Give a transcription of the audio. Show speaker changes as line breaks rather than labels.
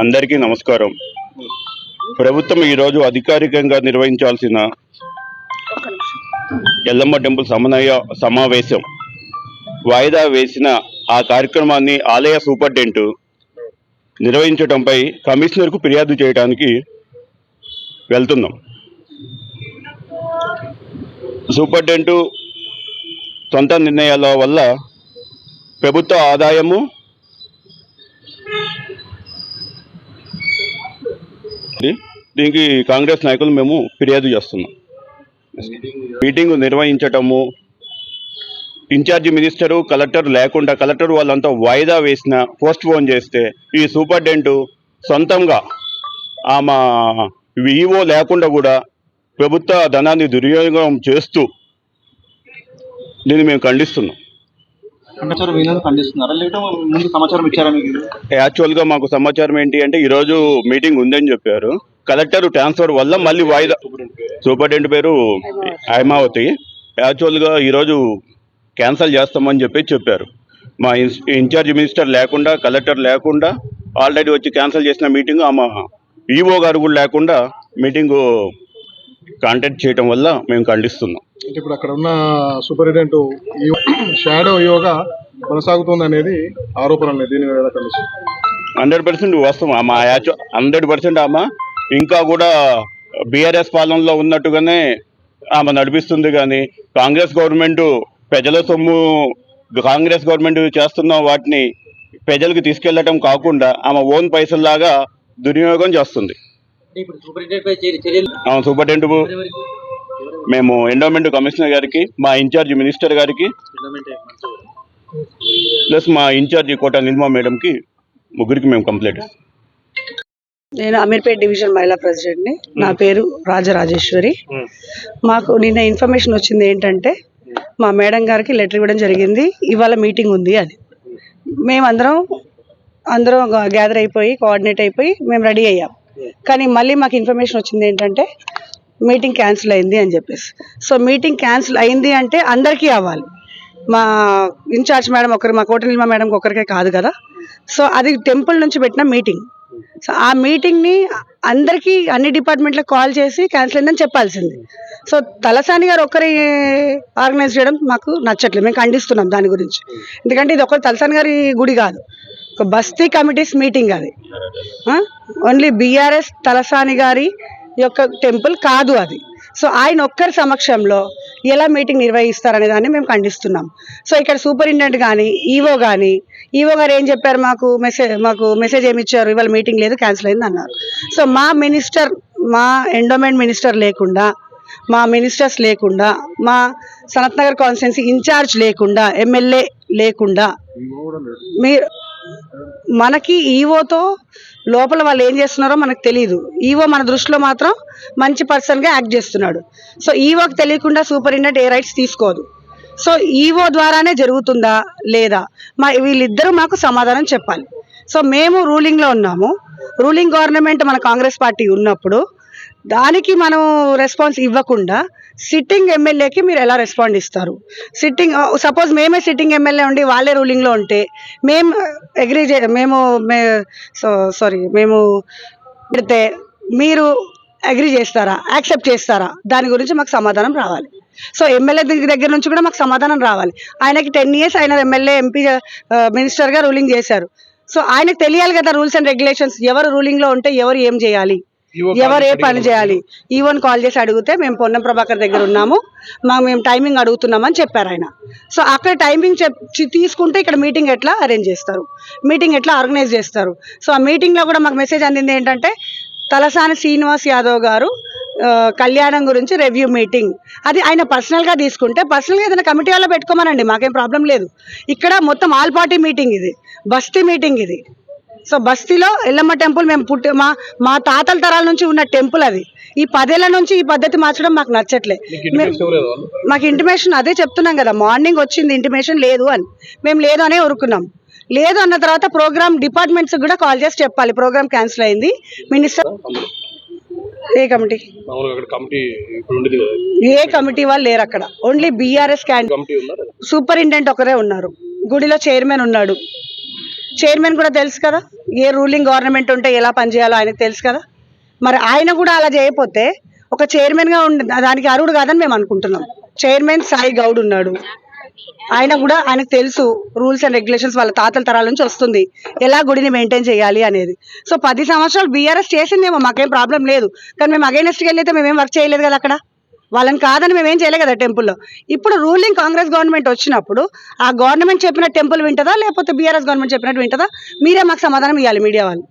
అందరికీ నమస్కారం. ప్రభుత్వం ఈరోజు అధికారికంగా నిర్వహించాల్సిన ఎల్లమ్మ టెంపుల్ సమన్వయ సమావేశం. వాయిదా వేసిన ఆ కార్యక్రమాన్ని ఆలయ సూపరింటెండెంట్ నిర్వహించడంపై కమిషనర్కు ఫిర్యాదు చేయడానికి వెళ్తున్నాం. సూపరింటెండెంట్ సొంత నిర్ణయాల వల్ల ప్రభుత్వ ఆదాయము దీనికి కాంగ్రెస్ నాయకులు మేము ఫిర్యాదు చేస్తున్నాం. మీటింగ్ నిర్వహించటము ఇన్ఛార్జ్ మినిస్టరు కలెక్టర్ లేకుండా కలెక్టర్ వాళ్ళంతా వాయిదా వేసిన పోస్ట్ పోన్ చేస్తే ఈ సూపరింటెండెంట్ సొంతంగా ఆమె ఈఓ లేకుండా కూడా ప్రభుత్వ ధనాన్ని దుర్వినియోగం చేస్తూ దీన్ని మేము ఖండిస్తున్నాం.
సమాచారం వీళ్ళని ఖండిస్తున్నారా ముందు సమాచారం ఇచ్చారా మీకు?
యాక్చువల్గా మాకు సమాచారం ఏంటి అంటే ఈరోజు మీటింగ్ ఉందని చెప్పారు. కలెక్టర్ ట్రాన్స్ఫర్ వల్ల మళ్ళీ వాయిదా సూపరింటెండెంట్ పేరు హైమావతి. యాక్చువల్గా ఈరోజు క్యాన్సిల్ చేస్తామని చెప్పి చెప్పారు. మా ఇన్స్- ఇన్ఛార్జ్ మినిస్టర్ లేకుండా కలెక్టర్ లేకుండా ఆల్రెడీ వచ్చి క్యాన్సిల్ చేసిన మీటింగ్ ఆమె ఈఓ గారు కూడా లేకుండా మీటింగు కాంటాక్ట్ చేయడం వల్ల మేము ఖండిస్తున్నాం.
ఇప్పుడు అక్కడ ఉన్న సూపరింటెండెంట్ షాడో యోగా కొనసాగుతుంది అనేది ఆరోపణలు దీని కలుస్తుంది
హండ్రెడ్ పర్సెంట్ వాస్తవం. ఆమె హండ్రెడ్ పర్సెంట్ ఆమె ఇంకా కూడా బీఆర్ఎస్ పాలనలో ఉన్నట్టుగానే ఆమె నడిపిస్తుంది కానీ కాంగ్రెస్ గవర్నమెంట్ ప్రజల సొమ్ము కాంగ్రెస్ గవర్నమెంట్ చేస్తున్న వాటిని ప్రజలకు తీసుకెళ్ళటం కాకుండా ఆమె ఓన్ పైసల్లాగా దుర్వినియోగం చేస్తుంది.
సూపరింటెండెంట్
మేము ఎండోమెంట్ కమిషనర్ గారికి మా ఇన్ఛార్జ్ మినిస్టర్ గారికి ప్లస్ మా ఇన్ఛార్జి కోట నిర్మా మేడంకి ముగ్గురికి మేము కంప్లైంట్
నేను అమీర్పేట్ డివిజన్ మహిళా ప్రెసిడెంట్ని. నా పేరు రాజరాజేశ్వరి. మాకు నిన్న ఇన్ఫర్మేషన్ వచ్చింది ఏంటంటే మా మేడం గారికి లెటర్ ఇవ్వడం జరిగింది. ఇవాళ మీటింగ్ ఉంది అని. మేమందరం అందరం గ్యాదర్ అయిపోయి కోఆర్డినేట్ అయిపోయి మేము రెడీ అయ్యాం. కానీ మళ్ళీ మాకు ఇన్ఫర్మేషన్ వచ్చింది ఏంటంటే మీటింగ్ క్యాన్సిల్ అయింది అని చెప్పేసి. సో మీటింగ్ క్యాన్సిల్ అయింది అంటే అందరికీ అవ్వాలి. మా ఇన్ఛార్జ్ మేడం ఒకరు మా కోటనిల్మ మేడం ఒకరికే కాదు కదా. సో అది టెంపుల్ నుంచి పెట్టిన మీటింగ్. సో ఆ మీటింగ్ని అందరికీ అన్ని డిపార్ట్మెంట్లకు కాల్ చేసి క్యాన్సిల్ అయిందని చెప్పాల్సింది. సో తలసాని గారు ఒక్కరి ఆర్గనైజ్ చేయడం మాకు నచ్చట్లేదు. మేము ఖండిస్తున్నాం దాని గురించి. ఎందుకంటే ఇది ఒకరు తలసాని గారి గుడి కాదు. ఒక బస్తీ కమిటీస్ మీటింగ్ అది. ఓన్లీ బీఆర్ఎస్ తలసాని గారి యొక్క టెంపుల్ కాదు అది. సో ఆయన ఒక్కరి సమక్షంలో ఎలా మీటింగ్ నిర్వహిస్తారనే దాన్ని మేము ఖండిస్తున్నాం. సో ఇక్కడ సూపరింటెండెంట్ కానీ ఈవో కానీ ఈవో గారు ఏం చెప్పారు మాకు? మెసేజ్ మాకు మెసేజ్ ఏమి ఇచ్చారు? ఇవాళ మీటింగ్ లేదు క్యాన్సిల్ అయింది అన్నారు. సో మా మినిస్టర్ మా ఎండోమెంట్ మినిస్టర్ లేకుండా మా మినిస్టర్స్ లేకుండా మా సనత్ నగర్ కాన్స్టిట్యున్సీ ఇన్ఛార్జ్ లేకుండా ఎమ్మెల్యే లేకుండా మీరు మనకి ఈవోతో లోపల వాళ్ళు ఏం చేస్తున్నారో మనకు తెలియదు ఈవో మన దృష్టిలో మాత్రం మంచి పర్సన్గా యాక్ట్ చేస్తున్నాడు. సో ఈవోకి తెలియకుండా సూపరింటెండెంట్ ఏ రైట్స్ తీసుకోదు. సో ఈవో ద్వారానే జరుగుతుందా లేదా? మా వీళ్ళిద్దరూ మాకు సమాధానం చెప్పాలి. సో మేము రూలింగ్లో ఉన్నాము. రూలింగ్ గవర్నమెంట్ మన కాంగ్రెస్ పార్టీ ఉన్నప్పుడు దానికి మనం రెస్పాన్స్ ఇవ్వకుండా సిట్టింగ్ ఎమ్మెల్యేకి మీరు ఎలా రెస్పాండ్ ఇస్తారు? సిట్టింగ్ సపోజ్ uh, మేమే సిట్టింగ్ ఎమ్మెల్యే ఉండి వాళ్ళే రూలింగ్లో ఉంటే మేము అగ్రీ uh, చే మేము మే సారీ మేము పెడితే మీరు అగ్రీ చేస్తారా? యాక్సెప్ట్ చేస్తారా? దాని గురించి మాకు సమాధానం రావాలి. సో ఎమ్మెల్యే దగ్గర నుంచి కూడా మాకు సమాధానం రావాలి. ఆయనకి టెన్ ఇయర్స్ ఆయన ఎమ్మెల్యే ఎంపీ uh, మినిస్టర్గా రూలింగ్ చేశారు. సో ఆయనకు తెలియాలి కదా రూల్స్ అండ్ రెగ్యులేషన్స్ ఎవరు రూలింగ్లో ఉంటే ఎవరు ఏం చేయాలి? ఎవరు ఏ పని చేయాలి? ఈవోన్ కాల్ చేసి అడిగితే మేము పొన్నం ప్రభాకర్ దగ్గర ఉన్నాము. మా మేము టైమింగ్ అడుగుతున్నామని చెప్పారు ఆయన. సో అక్కడ టైమింగ్ తీసుకుంటే ఇక్కడ మీటింగ్ ఎట్లా అరేంజ్ చేస్తారు? మీటింగ్ ఎట్లా ఆర్గనైజ్ చేస్తారు? సో ఆ మీటింగ్లో కూడా మాకు మెసేజ్ అందింది ఏంటంటే తలసాని శ్రీనివాస్ యాదవ్ గారు కళ్యాణం గురించి రివ్యూ మీటింగ్ అది ఆయన పర్సనల్గా తీసుకుంటే పర్సనల్గా ఏదైనా కమిటీ వాళ్ళ పెట్టుకోమనండి మాకేం ప్రాబ్లం లేదు. ఇక్కడ మొత్తం ఆల్ పార్టీ మీటింగ్ ఇది. బస్తీ మీటింగ్ ఇది. సో బస్తీలో ఎల్లమ్మ టెంపుల్ మేము పుట్టి మా మా తాతల తరాల నుంచి ఉన్న టెంపుల్ అది. ఈ పదేళ్ళ నుంచి ఈ పద్ధతి మార్చడం మాకు నచ్చట్లే. మాకు ఇంటిమేషన్ అదే చెప్తున్నాం కదా మార్నింగ్ వచ్చింది ఇంటిమేషన్ లేదు అని. మేము లేదు అనే ఊరుకున్నాం. లేదు అన్న తర్వాత ప్రోగ్రామ్ డిపార్ట్మెంట్స్ కూడా కాల్ చేసి చెప్పాలి. ప్రోగ్రామ్ క్యాన్సిల్ అయింది. మినిస్టర్ ఏ కమిటీ? ఏ కమిటీ వాళ్ళు లేరు అక్కడ. ఓన్లీ బీఆర్ఎస్ క్యాండిడేట్ సూపరింటెండెంట్ ఒకరే ఉన్నారు. గుడిలో చైర్మన్ ఉన్నాడు. చైర్మన్ కూడా తెలుసు కదా? ఏ రూలింగ్ గవర్నమెంట్ ఉంటే ఎలా పనిచేయాలో ఆయనకు తెలుసు కదా? మరి ఆయన కూడా అలా చేయకపోతే ఒక చైర్మన్గా ఉండి దానికి అర్హుడు కాదని మేము అనుకుంటున్నాం. చైర్మన్ సాయి గౌడ్ ఉన్నాడు. ఆయన కూడా ఆయనకు తెలుసు రూల్స్ అండ్ రెగ్యులేషన్స్ వాళ్ళ తాతల తరాల నుంచి వస్తుంది. ఎలా గుడిని మెయింటైన్ చేయాలి అనేది. సో పది సంవత్సరాలు బీఆర్ఎస్ చేసిందేమో మాకేం ప్రాబ్లం లేదు. కానీ మేము అగైనెస్ట్కి వెళ్ళైతే మేమేం వర్క్ చేయలేదు కదా అక్కడ? వాళ్ళని కాదని మేమేం చేయలేదు కదా టెంపుల్లో. ఇప్పుడు రూలింగ్ కాంగ్రెస్ గవర్నమెంట్ వచ్చినప్పుడు ఆ గవర్నమెంట్ చెప్పిన టెంపుల్ వింటదా లేకపోతే బీఆర్ఎస్ గవర్నమెంట్ చెప్పినట్టు వింటదా? మీరే మాకు సమాధానం ఇవ్వాలి మీడియా వాళ్ళు.